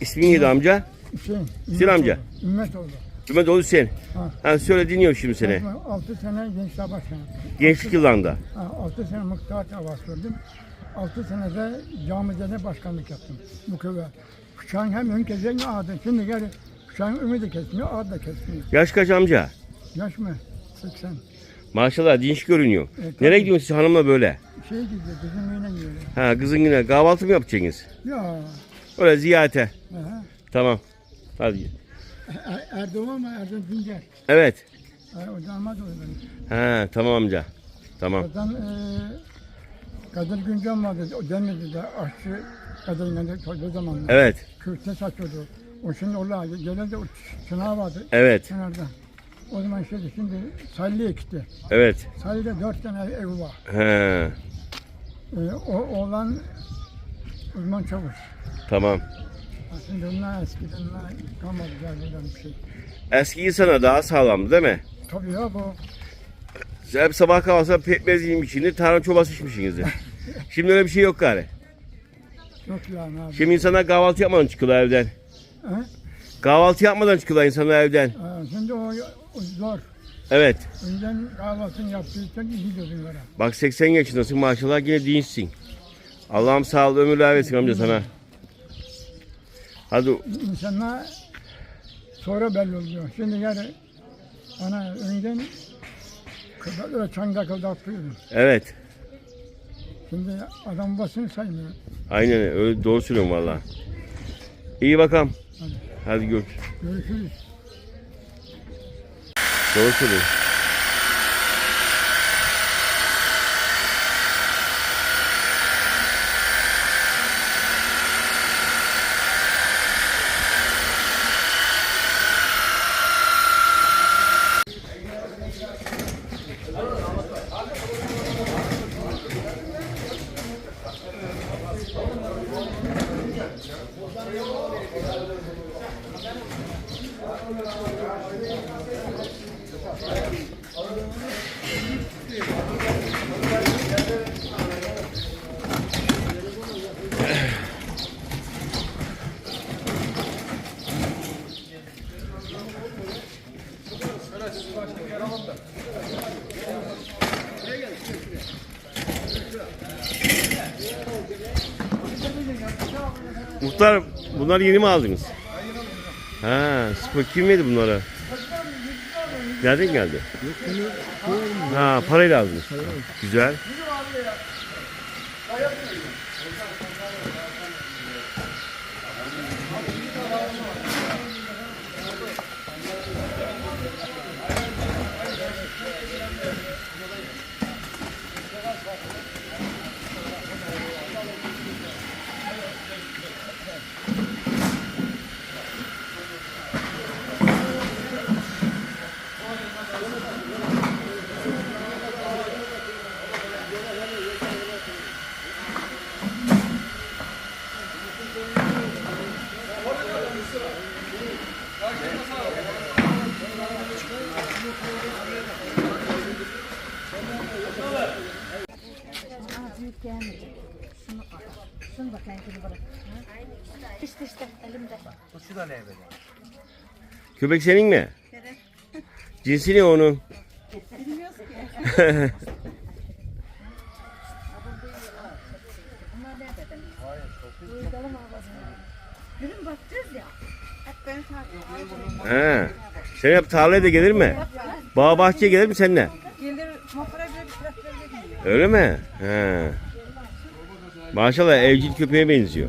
İsmin neydi amca? Hüseyin. Hüseyin amca. Ümmet oldu. Ümmet oğlu sen. Ha. Ha, söyle dinliyorum şimdi seni. 6 sene gençler başkanı. Gençlik yıllarında. 6 sene muhtar havas gördüm. 6 senede camide başkanlık yaptım bu köye. Bıçağın hem ön keseğini ağdı. Şimdi gel bıçağın önü de kesmiyor, ağdı da kesmiyor. Yaş kaç amca? Yaş mı? 80. Maşallah dinç görünüyor. Evet, Nereye gidiyorsun siz hanımla böyle? Şey gidiyor, bizim yine gidiyor. Ha kızın yine kahvaltı mı yapacaksınız? Ya, Öyle ziyarete. aha. Tamam. Hadi. Er- Erdoğan mı? Erdoğan Dincer. Evet. Ha, O damat oluyor benim. Ha tamam amca. Tamam. Oradan eee Kadir Güncel vardı. O demedi de aşçı Kadir'in de o zamanlar. Evet. Kürte satıyordu. O şimdi orada gelen de o çınağı vardı. Evet. Kenarda. O zaman şeydi şimdi Salli ekti. Evet. Salli'de dört tane ev var. Ha Ee, o oğlan uzman çavuş. tamam. Şimdi onlar eskiden onlar kalmadı gerçekten bir şey. Eski insana daha sağlamdı değil mi? Tabii ya bu Siz hep sabah kahvaltıda pekmez yemişsiniz, tarhana çorbası içmişsinizdir. Şimdi öyle bir şey yok gari. çok yani abi. Şimdi insanlar kahvaltı yapmadan çıkıyorlar evden. He? Kahvaltı yapmadan çıkıyorlar insanlar evden. Ha, şimdi o, o zor. Evet. Önceden kahvaltını yaptıysan iyi diyordun böyle. Bak 80 yaşındasın maşallah yine dinçsin. Allah'ım sağlık ömürler versin amca sana. Hadi İnsanlar sonra belli oluyor. Şimdi yani ana önceden kızlarla çanga kıldaklıyordum. evet. Şimdi adam basını saymıyor. Aynen öyle doğru söylüyorum valla. İyi bakalım. Hadi. Hadi gör. Görüşürüz. Doğru söylüyorum. Muhtar bunları yeni mi aldınız? Ha, spor kim verdi bunları? Nereden geldi? Ha, parayla aldınız. Güzel. Büyük gelmedi. Şunu al. Şunu da kendini bırak. İşte işte elimde. Köpek senin mi? Cinsi ne onun? Bilmiyoruz ki. Gülüm bakacağız ya. Hep ben. Sen hep tarlaya da gelir mi? Bağ bahçeye gelir mi seninle? Öyle mi? Ha. Maşallah evcil köpeğe benziyor.